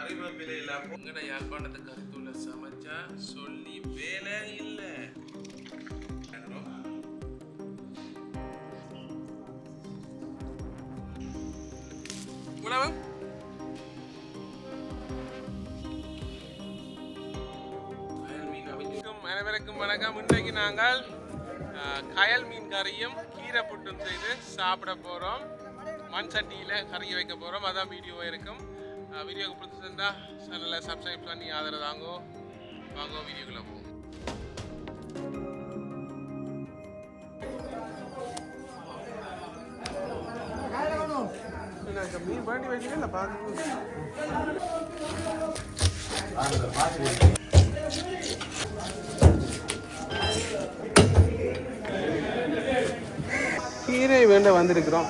கறிவேப்பிலை எல்லாம் உங்கட யாழ்ப்பாணத்து கருத்துள்ள சமைச்சா சொல்லி வேலை இல்லை. உணவு? அனைவருக்கும் வணக்கம். இன்றைக்கு நாங்கள் கயல் மீன் கறியும் கீரை புட்டும் செய்து சாப்பிட போகிறோம் மண் சட்டியில் கறியை வைக்க போகிறோம் அதான் வீடியோ இருக்கும். வீடியோக்கு பிடிச்சிருந்தா சேனலை சப்ஸ்கிரைப் பண்ணி ஆதரவு தாங்கோ வாங்கோ வீடியோக்குள்ள போகும் மீன் பண்ணி வைக்கல பார்த்து கீரை வேண்ட வந்திருக்கிறோம்.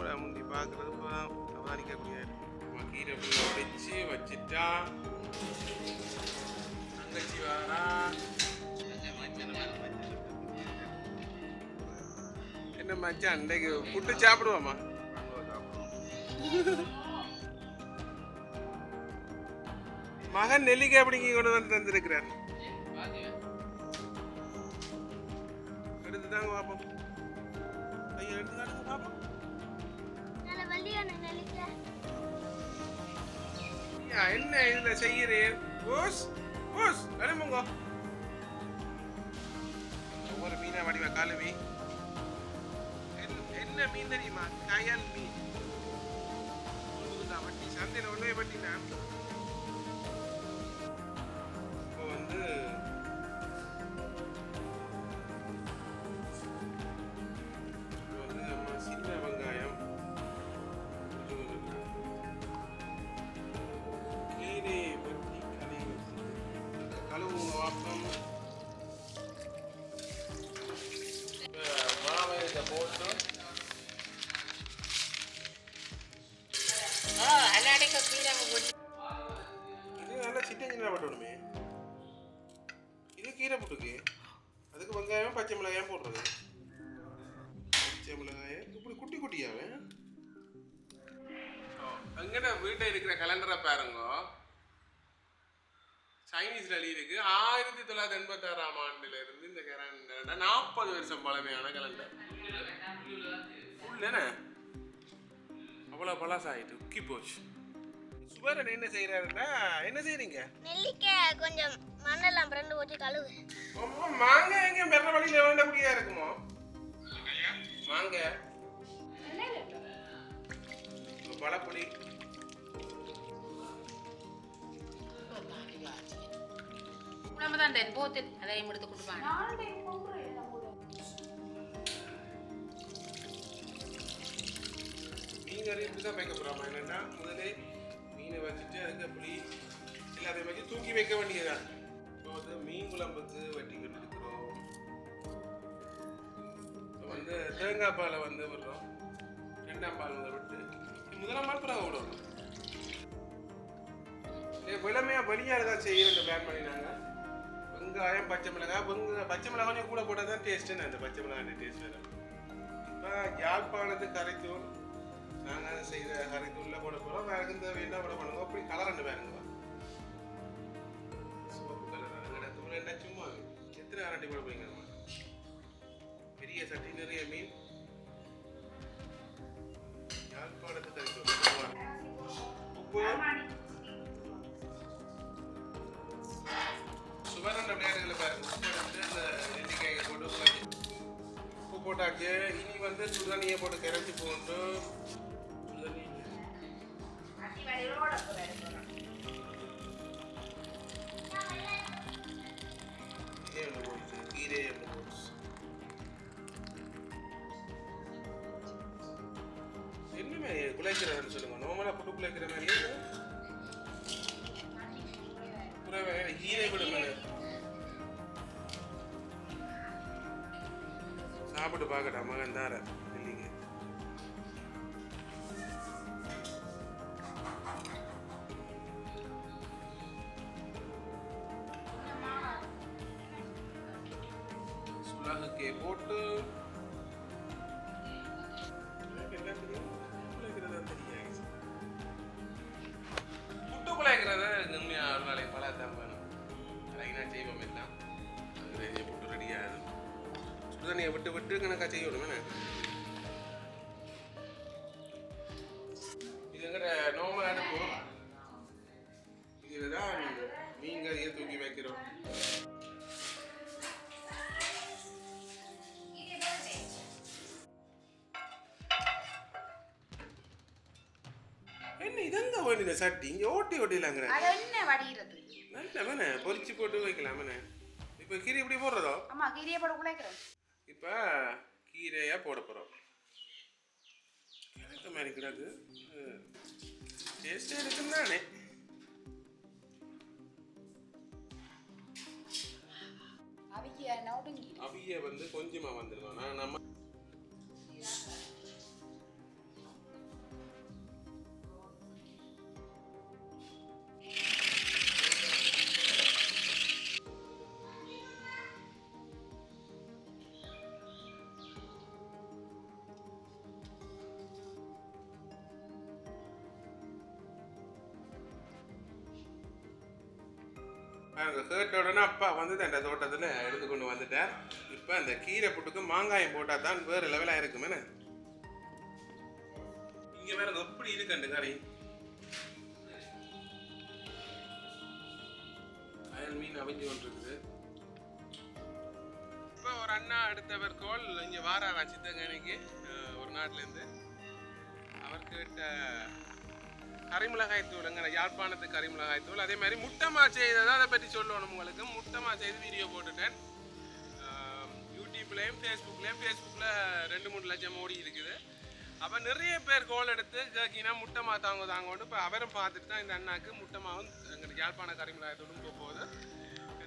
நம்மளை முந்தி பார்க்குறது அவதானிக்க முடியாது நம்ம கீரை புல்ல வச்சுட்டா தங்கச்சி வாரா. என்ன மச்சான் அன்றைக்கு புட்டு சாப்பிடுவோமா? மகன் நெல்லிக்காய் அப்படிங்க கொண்டு வந்து தந்திருக்கிறார். எடுத்து தாங்க பார்ப்போம் என்ன இதுல செய்யறேன் போஸ் ஓஸ் கிளம்புங்க ஒவ்வொரு மீனா வடிவா காலுமி. என்ன மீன் தெரியுமா? கயல் மீன். வட்டி சந்தையில் ஒன்றே பட்டினா இப்போ வந்து பாருங்க. சைனீஸ்ல இருக்கு ஆயிரத்தி தொள்ளாயிரத்தி எண்பத்தாறாம் ஆண்டுல இருந்து இந்த கலண்டர் நாற்பது வருஷம் பழமையான கலண்டர் உள்ளன அவ்வளோ பழசாயிட்டு உக்கி போச்சு. சுபரன் என்ன செய்யறாருன்னா என்ன செய்றீங்க? நெல்லிக்காய் கொஞ்சம் மண்ணெல்லாம் பிரண்டு ஊற்றி கழுவு. அம்மா மாங்காய் எங்க மெல்ல வழியில வேண்டபடியா இருக்குமோ? மாங்காய். பழப்பொடி. தான் போத்து அதையும் எடுத்து கொடுப்பாங்க மீன் கறி இப்படி தான் வைக்க போகிறோம் என்னென்னா முதலே மீனை வச்சுட்டு அதுக்கு புளி எல்லாத்தையும் வச்சு தூக்கி வைக்க வேண்டியதுதான் இப்போ வந்து மீன் குழம்புக்கு வெட்டிக்கிட்டு இருக்கிறோம் இப்போ வந்து தேங்காய் பாலை வந்து விடுறோம் ரெண்டாம் பால் வந்து விட்டு முதலாம் பால் பிறகு விடுறோம் விளமையாக வெளியாக தான் செய்யணும் பிளான் பண்ணினாங்க. வெங்காயம் பச்சை மிளகாய் வெங்க பச்சை மிளகாய் கொஞ்சம் கூட போட்டால் தான் டேஸ்ட்டுன்னு அந்த பச்சை மிளகாய் டேஸ்ட் வரும் இப்போ யாழ்ப்பாணத்து கரைத்தூள் நாங்கள் செய்த கரைத்தூளில் போட போகிறோம் வேறு இந்த என்ன போட பண்ணுங்க. அப்படி கலர் ரெண்டு வேணுங்க சிவப்பு கலர் தூள் என்ன சும்மா எத்தனை அரண்டி போட போய்ங்க பெரிய சட்டி நிறைய மீன். போட்டாச்சு இனி வந்து சுடுதண்ணியை போட்டு கரைச்சி போட்டு சுடுதண்ணி இதே ஒன்று போடுச்சு கீரை என்னமே குலைக்கிறதுன்னு சொல்லுங்க. நார்மலாக புட்டு குலைக்கிற மாதிரி கீரை விடுங்க பார்க்கட்டா மகன் தார இல்லைங்க. சுலகுக்கே போட்டு சுடுதண்ணியை விட்டு விட்டு கணக்கா செய்யணும் என்ன? இது எங்கிட்ட நோமல் அடுப்பு இதுதான் மீன் கறியை தூக்கி வைக்கிறோம். என்ன இதங்க வேண்டிய சட்டி? இங்க ஓட்டி ஓட்டிலாங்கிற. அது என்ன வடிகிறது? நல்ல வேணே பொரிச்சு போட்டு வைக்கலாம் வேணே இப்போ கீரை எப்படி போடுறதோ? ஆமா கீரையை போட குழைக்கிறேன் இப்போ கீரையா போட போறோம். எனக்கு மாதிரி கிடக்கு டேஸ்டே இருக்குன்னு தானே. அவிய வந்து கொஞ்சமா வந்துருக்கோம் நான் நம்ம பாருங்க கேட்ட உடனே அப்பா வந்து அந்த தோட்டத்தில் எடுத்து கொண்டு வந்துட்டேன். இப்போ அந்த கீரை புட்டுக்கு மாங்காயம் போட்டால் தான் வேறு லெவலாக இருக்குமே. இங்கே வேற எப்படி இருக்குண்டு கறி. அயல் மீன் அவிஞ்சு கொண்டிருக்குது. இப்போ ஒரு அண்ணா அடுத்தவர் கோல் இங்கே வாராரா வச்சுட்டேங்க இன்னைக்கு ஒரு நாட்டிலேருந்து அவர் கேட்ட கரிமிளகாய் தூளுங்கிற யாழ்ப்பாணத்து கரிமிளகாய் தூள் அதே மாதிரி முட்டமா செய்ததை அதை பற்றி சொல்லணும் உங்களுக்கு. முட்டமா செய்து வீடியோ போட்டுட்டேன். யூடியூப்லேயும் ஃபேஸ்புக்லேயும் ஃபேஸ்புக்கில் ரெண்டு மூணு லட்சம் ஓடி இருக்குது. அப்போ நிறைய பேர் கோல் எடுத்து கேக்கினா முட்டமா தாங்க தாங்கன்னு இப்போ அவரும் பார்த்துட்டு தான் இந்த அண்ணாக்கு முட்டமாவும் எங்களுக்கு யாழ்ப்பாண கரிமிளகாய் தூளும் போக போகுது.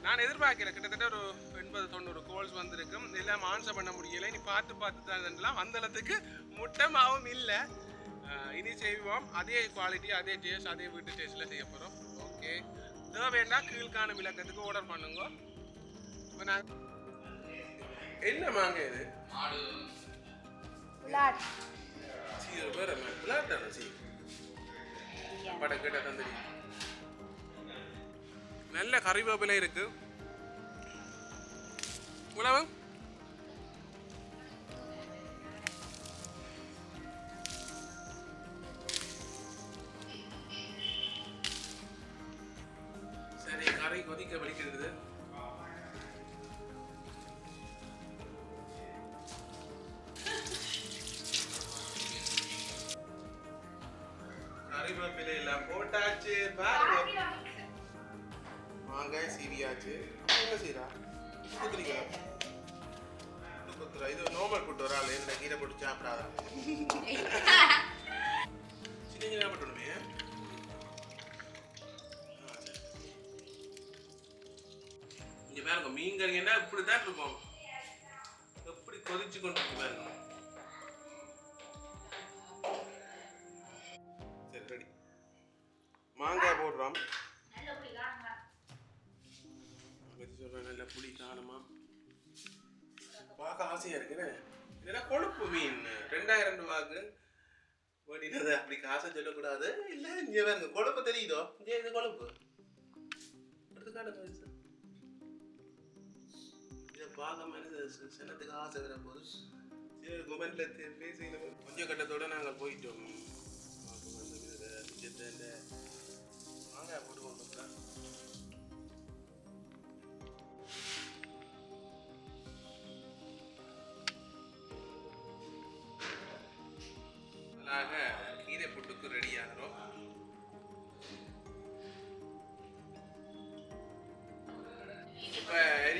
நான் எதிர்பார்க்கிறேன். கிட்டத்தட்ட ஒரு எண்பது தொண்ணூறு கோல்ஸ் வந்திருக்கும். எல்லாம் ஆன்சர் பண்ண முடியலை. நீ பார்த்து பார்த்து தான் வந்தளத்துக்கு முட்டமாவும் இல்லை. இனி செய்வோம். அதே குவாலிட்டி அதே டேஸ்ட் அதே வீட்டு டேஸ்ட்டில் செய்ய போகிறோம் ஓகே தேவைன்னா கீழ்காணும் விளக்கத்துக்கு ஆர்டர் பண்ணுங்க. இப்போ நான் என்ன மாங்க இது? விளாட் சீ ஒரு பேர் விளையாட்டான சீ படம் கேட்டால் தான் தெரியும். நல்ல கறிவேப்பிலை இருக்கு. உணவு? கறிவேப்பிலை போட்டாச்சு. பாருங்க. மாங்காய் சீவியாச்சு. என்ன செய்யறா குத்துறீங்களா குத்துறா இது நார்மல் கூட்டு ஒரு ஆள். இந்த கீரை போட்டு சாப்பிடாதா? சின்ன சின்ன போட்டுணுமே இங்க பாருங்க மீன் கறிங்கன்னா இப்படி தான் இருக்கும் எப்படி கொதிச்சு கொண்டு பாருங்க. பற்றி சொல்கிறேன் நல்ல புளி காரமா பார்க்க ஆசையாக இருக்குண்ணே இதெல்லாம் கொழுப்பு மீன்? ரெண்டாயிரம் ரூபாய்க்கு வேண்டினது அப்படி காசை சொல்லக்கூடாது? இல்லை இங்கே பாருங்க கொழுப்பு தெரியுதோ? இங்கே இது கொழுப்பு. எடுத்து இதை பார்க்க மாதிரி சின்னத்துக்கு ஆசை வர போது. சரி மொபைலில் பேசி கொஞ்சம் கட்டத்தோட நாங்கள் போயிட்டோம். பார்க்க வந்து நிஜத்தை இந்த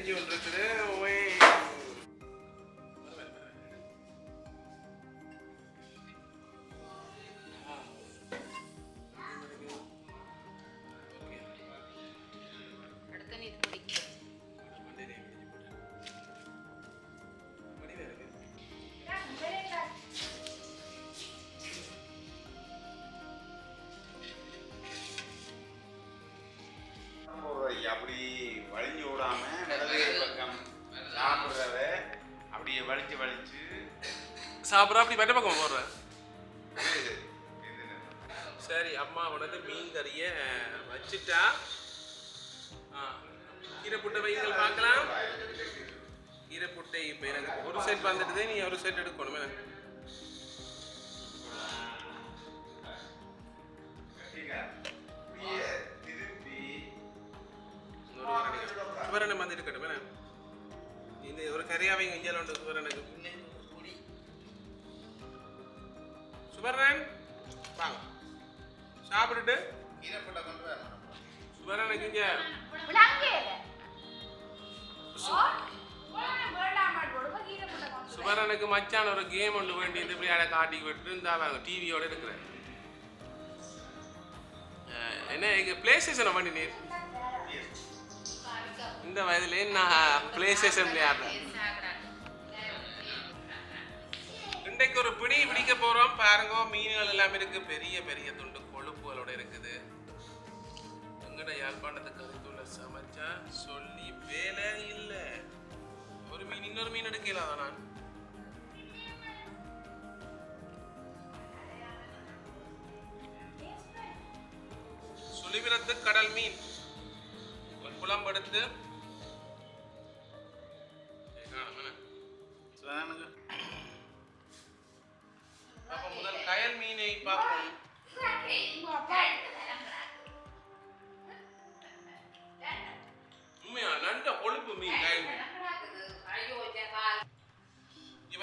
இப்போ எரிஞ்சு கொண்டு இருக்குது சாப்பிட்ற அப்படி வெட்ட பக்கம் போடுறேன் சரி அம்மா உனக்கு மீன் கறியை வச்சுட்டா. ஆ, கீரை புட்டை வைங்கள் பார்க்கலாம். கீரை புட்டை இப்போ எனக்கு ஒரு செட் வந்துடுது நீ ஒரு செட் எடுக்கணும் எனக்கு சுவரனை வந்து இருக்கட்டும் இந்த ஒரு கறியாவை இங்கே உண்டு சுவரனுக்கு. சுவரன். வாங்க சாப்பிட்டுட்டு. கீரை கொண்டு இங்கே சுவரனுக்கு மச்சான் ஒரு கேம் ஒன்று வேண்டியது இப்படி அதை காட்டி விட்டு இருந்தாலும் டிவியோட இருக்கிறேன். என்ன எங்க பிளே ஸ்டேஷனை பண்ணி நீர். இந்த வயதுல நான் பிளே ஸ்டேஷன் விளையாடுறேன். இன்னைக்கு ஒரு பிடி பிடிக்க போறோம். பாருங்க மீன்கள் எல்லாம் இருக்கு. பெரிய பெரிய துண்டு கொழுப்புகளோட இருக்குது. எங்கட யாழ்ப்பாணத்துக்கு கருத்துள்ள சமைச்சா சொல்லி வேலை இல்லை. ஒரு மீன் இன்னொரு மீன் எடுக்கலாம் நான்? சுழிவிரத்து கடல் மீன். ஒரு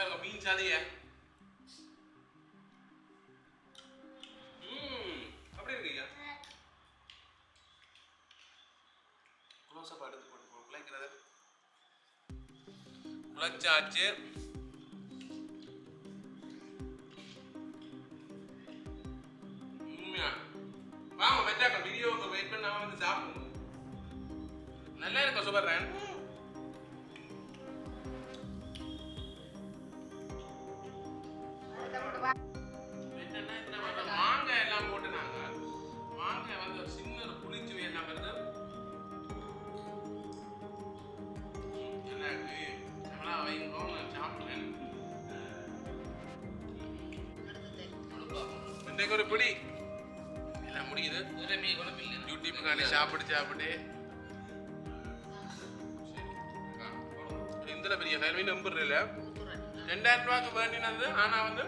இவங்க மீன் சாதிய ம் அப்படி இருக்கீங்க க்ளோஸ்அப் எடுத்து போட்டு பிள்ளைக்கிறது முளைச்சாச்சு உண்மையா வாங்க வெட்டாக்க வீடியோவுக்கு வெயிட் பண்ணாம வந்து சாப்பிடுங்க நல்லா இருக்க சுபர்ரன் இன்றைக்கு ஒரு பிடி. எல்லாம் முடியுது. யூடியூப்கான சாப்பிட்டு சாப்பிட்டு இந்த பெரிய கல்வி நம்பர் இல்லை ரெண்டாயிரம் ரூபாய்க்கு வேண்டினது ஆனா வந்து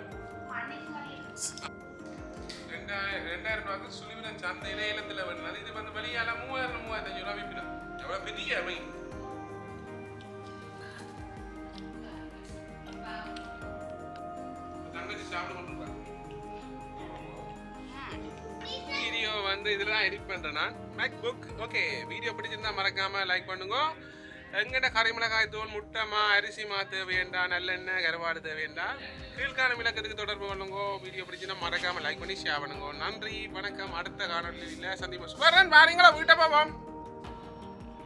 ரெண்டாயிரம் ரெண்டாயிரம் ரூபாய்க்கு சுழிவின சந்தையில ஏலத்துல வேண்டினது இது வந்து வெளியால மூவாயிரம் மூவாயிரத்தி அஞ்சு ரூபா விற்பிடும் எவ்வளவு பெரிய மீன் தங்கச்சி சாப்பிட கொண்டிருக்காங்க வீடியோ இதில் தான் எடிட் பண்ணுறேன் நான். மேக் புக் ஓகே வீடியோ பிடிச்சிருந்தா மறக்காமல் லைக் பண்ணுங்க. எங்கட கரைமிளகாய் தூள் முட்டைமா அரிசிமா தேவையண்டா நல்லெண்ணெய் கருவாடு தேவையண்டா? கீழ்காணும் விளக்கத்துக்கு தொடர்பு பண்ணுங்க வீடியோ பிடிச்சின்னா மறக்காமல் லைக் பண்ணி ஷேர் பண்ணுங்க. நன்றி வணக்கம். அடுத்த காணொலியில் சந்திப்போம். சுவரன் வாரீங்களா? வீட்டை போவோம்